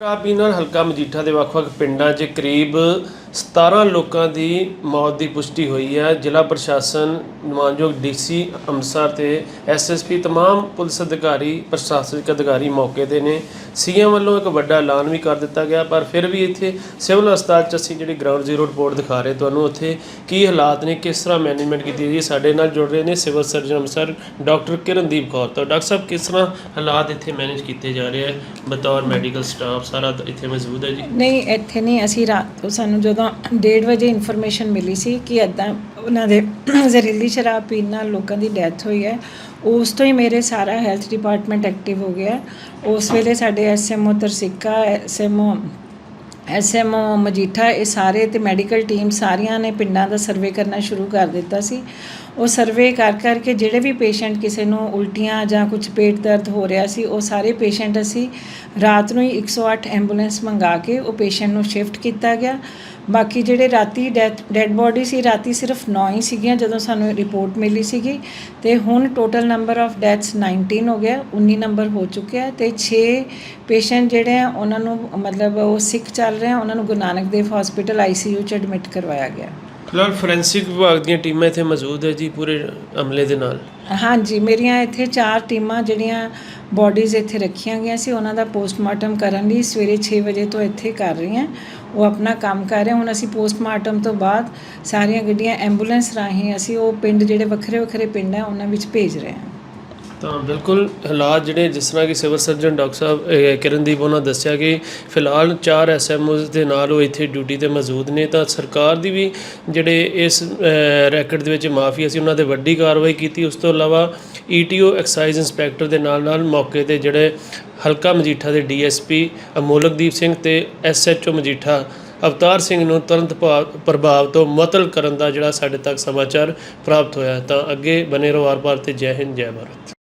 ਸ਼ਰਾਬ ਪੀਣ ਨਾਲ ਹਲਕਾ ਮਜੀਠਾ ਦੇ ਵੱਖ-ਵੱਖ ਪਿੰਡਾਂ 'ਚ ਕਰੀਬ 17 ਲੋਕਾਂ ਦੀ ਮੌਤ ਦੀ ਪੁਸ਼ਟੀ ਹੋਈ ਹੈ ਜ਼ਿਲ੍ਹਾ ਪ੍ਰਸ਼ਾਸਨ ਮਾਨਯੋਗ ਡੀਸੀ ਅੰਮ੍ਰਿਤਸਰ ਤੇ ਐਸਐਸਪੀ तमाम ਪੁਲਿਸ ਅਧਿਕਾਰੀ ਪ੍ਰਸ਼ਾਸਨਿਕ ਅਧਿਕਾਰੀ ਮੌਕੇ ਤੇ ਨੇ ਸੀਐਮ ਵੱਲੋਂ ਇੱਕ ਵੱਡਾ ਐਲਾਨ ਵੀ ਕਰ ਦਿੱਤਾ ਗਿਆ ਪਰ ਫਿਰ ਵੀ ਇੱਥੇ ਸਿਵਲ ਹਸਪਤਾਲ 'ਚ ਅਸੀਂ ਜਿਹੜੀ ਗਰਾਊਂਡ ਜ਼ੀਰੋ ਰਿਪੋਰਟ ਦਿਖਾ ਰਹੇ ਤੁਹਾਨੂੰ ਉੱਥੇ ਕੀ ਹਾਲਾਤ ਨੇ ਕਿਸ ਤਰ੍ਹਾਂ ਮੈਨੇਜਮੈਂਟ ਕੀਤੀ ਹੈ ਜੀ ਸਾਡੇ ਨਾਲ ਜੁੜ ਰਹੇ ਨੇ civil surgeon Amritsar doctor Kirandeep Kaur ਤਾਂ ਡਾਕਟਰ ਸਾਹਿਬ ਕਿਸ ਤਰ੍ਹਾਂ ਹਾਲਾਤ ਇੱਥੇ ਮੈਨੇਜ ਕੀਤੇ ਜਾ ਰਹੇ ਹੈ ਬਤੌਰ ਮੈਡੀਕਲ ਸਟਾਫ ਸਾਰਾ ਇੱਥੇ ਮੌਜੂਦ ਹੈ ਜੀ ਨਹੀਂ ਇੱਥੇ ਨਹੀਂ ਅਸੀਂ ਰਾਤ ਨੂੰ ਸਾਨੂੰ ਜਦੋਂ ਡੇਢ ਵਜੇ ਇਨਫੋਰਮੇਸ਼ਨ ਮਿਲੀ ਸੀ ਕਿ ਇਦਾਂ ਉਹਨਾਂ ਦੇ ਜ਼ਹਿਰੀਲੀ ਸ਼ਰਾਬ ਪੀਣ ਨਾਲ ਲੋਕਾਂ ਦੀ ਡੈਥ ਹੋਈ ਹੈ। ਉਸ ਤੋਂ ਹੀ ਮੇਰੇ ਸਾਰਾ ਹੈਲਥ ਡਿਪਾਰਟਮੈਂਟ ਐਕਟਿਵ ਹੋ ਗਿਆ। ਉਸ ਵੇਲੇ ਸਾਡੇ SMO Tarsikka SMO SMO Majitha, ਇਹ ਸਾਰੇ ਤੇ ਮੈਡੀਕਲ ਟੀਮ ਸਾਰੀਆਂ ਨੇ ਪਿੰਡਾਂ ਦਾ ਸਰਵੇ ਕਰਨਾ ਸ਼ੁਰੂ ਕਰ ਦਿੱਤਾ ਸੀ। ਉਹ ਸਰਵੇ ਕਰ ਕਰਕੇ ਜਿਹੜੇ ਵੀ ਪੇਸ਼ੈਂਟ ਕਿਸੇ ਨੂੰ ਉਲਟੀਆਂ ਜਾਂ ਕੁਝ ਪੇਟ ਦਰਦ ਹੋ ਰਿਹਾ ਸੀ, ਉਹ ਸਾਰੇ ਪੇਸ਼ੈਂਟ ਅਸੀਂ ਰਾਤ ਨੂੰ ਹੀ 108 ਐਂਬੂਲੈਂਸ ਮੰਗਾ ਕੇ ਉਹ ਪੇਸ਼ੈਂਟ ਨੂੰ ਸ਼ਿਫਟ ਕੀਤਾ ਗਿਆ। ਬਾਕੀ ਜਿਹੜੇ ਰਾਤੀ ਡੈਥ ਡੈੱਡ ਬੋਡੀ ਸੀ, ਰਾਤੀ ਸਿਰਫ 9 ਹੀ ਸੀਗੀਆਂ ਜਦੋਂ ਸਾਨੂੰ ਰਿਪੋਰਟ ਮਿਲੀ ਸੀਗੀ ਤੇ ਹੁਣ ਟੋਟਲ ਨੰਬਰ ਆਫ ਡੈਥਸ 19 ਹੋ ਗਿਆ 19 ਨੰਬਰ ਹੋ ਚੁੱਕਿਆ ਤੇ 6 ਪੇਸ਼ੈਂਟ ਜਿਹੜੇ ਆ, ਉਹਨਾਂ ਨੂੰ ਮਤਲਬ ਉਹ ਸਿੱਖ ਚੱਲ ਰਹੇ ਆ, ਉਹਨਾਂ ਨੂੰ ਗੁਰੂ ਨਾਨਕ ਦੇਵ ਹਸਪੀਟਲ ਆਈਸੀਯੂ ਚ ਐਡਮਿਟ ਕਰਵਾਇਆ ਗਿਆ। ਫਿਲਹਾਲ ਫੋਰੈਂਸਿਕ ਵਿਭਾਗ ਦੀਆਂ ਟੀਮਾਂ ਇੱਥੇ ਮੌਜੂਦ ਹੈ ਜੀ ਪੂਰੇ ਅਮਲੇ ਦੇ ਨਾਲ। ਹਾਂਜੀ, ਮੇਰੀਆਂ ਇੱਥੇ ਚਾਰ ਟੀਮਾਂ ਜਿਹੜੀਆਂ ਬਾਡੀਜ਼ ਇੱਥੇ ਰੱਖੀਆਂ ਗਈਆਂ ਸੀ, ਉਹਨਾਂ ਦਾ ਪੋਸਟਮਾਰਟਮ ਕਰਨ ਲਈ ਸਵੇਰੇ 6 ਵਜੇ ਤੋਂ ਇੱਥੇ ਕਰ ਰਹੀਆਂ। ਉਹ ਆਪਣਾ ਕੰਮ ਕਰ ਰਹੇ, ਹੁਣ ਅਸੀਂ ਪੋਸਟਮਾਰਟਮ ਤੋਂ ਬਾਅਦ ਸਾਰੀਆਂ ਗੱਡੀਆਂ ਐਂਬੂਲੈਂਸ ਰਾਹੀਂ ਅਸੀਂ ਉਹ ਪਿੰਡ ਜਿਹੜੇ ਵੱਖਰੇ ਵੱਖਰੇ ਪਿੰਡ ਆ ਉਹਨਾਂ ਵਿੱਚ ਭੇਜ ਰਹੇ ਹਾਂ। ਤਾਂ ਬਿਲਕੁਲ ਹਾਲਾਤ ਜਿਹੜੇ ਜਿਸ ਤਰ੍ਹਾਂ ਕਿ civil surgeon doctor sahib Kirandeep ਉਹਨਾਂ ਦੱਸਿਆ ਕਿ ਫਿਲਹਾਲ ਚਾਰ ਐਸਐਮਓਜ਼ ਦੇ ਨਾਲ ਉਹ ਇੱਥੇ ਡਿਊਟੀ ਤੇ ਮੌਜੂਦ ਨੇ। ਤਾਂ ਸਰਕਾਰ ਦੀ ਵੀ ਜਿਹੜੇ ਇਸ ਰੈਕਟ ਦੇ ਵਿੱਚ ਮਾਫੀਆ ਸੀ ਉਹਨਾਂ ਤੇ ਵੱਡੀ ਕਾਰਵਾਈ ਕੀਤੀ। ਉਸ ਤੋਂ ਇਲਾਵਾ ਈਟੀਓ ਐਕਸਾਈਜ਼ ਇੰਸਪੈਕਟਰ ਦੇ ਨਾਲ ਨਾਲ ਮੌਕੇ ਤੇ ਜਿਹੜੇ ਹਲਕਾ ਮਜੀਠਾ ਦੇ ਡੀਐਸਪੀ ਅਮੋਲਕਦੀਪ ਸਿੰਘ ਤੇ ਐਸਐਚਓ ਮਜੀਠਾ ਅਵਤਾਰ ਸਿੰਘ ਨੂੰ ਤੁਰੰਤ ਭਾ- ਪ੍ਰਭਾਵ ਤੋਂ ਮੁਅੱਤਲ ਕਰਨ ਦਾ ਜਿਹੜਾ ਸਾਡੇ ਤੱਕ ਸਮਾਚਾਰ ਪ੍ਰਾਪਤ ਹੋਇਆ ਤਾਂ ਅੱਗੇ ਬਨੇ ਰਹੋ ਆਰ ਪਾਰ ਤੇ ਜੈ ਹਿੰਦ, ਜੈ ਭਾਰਤ।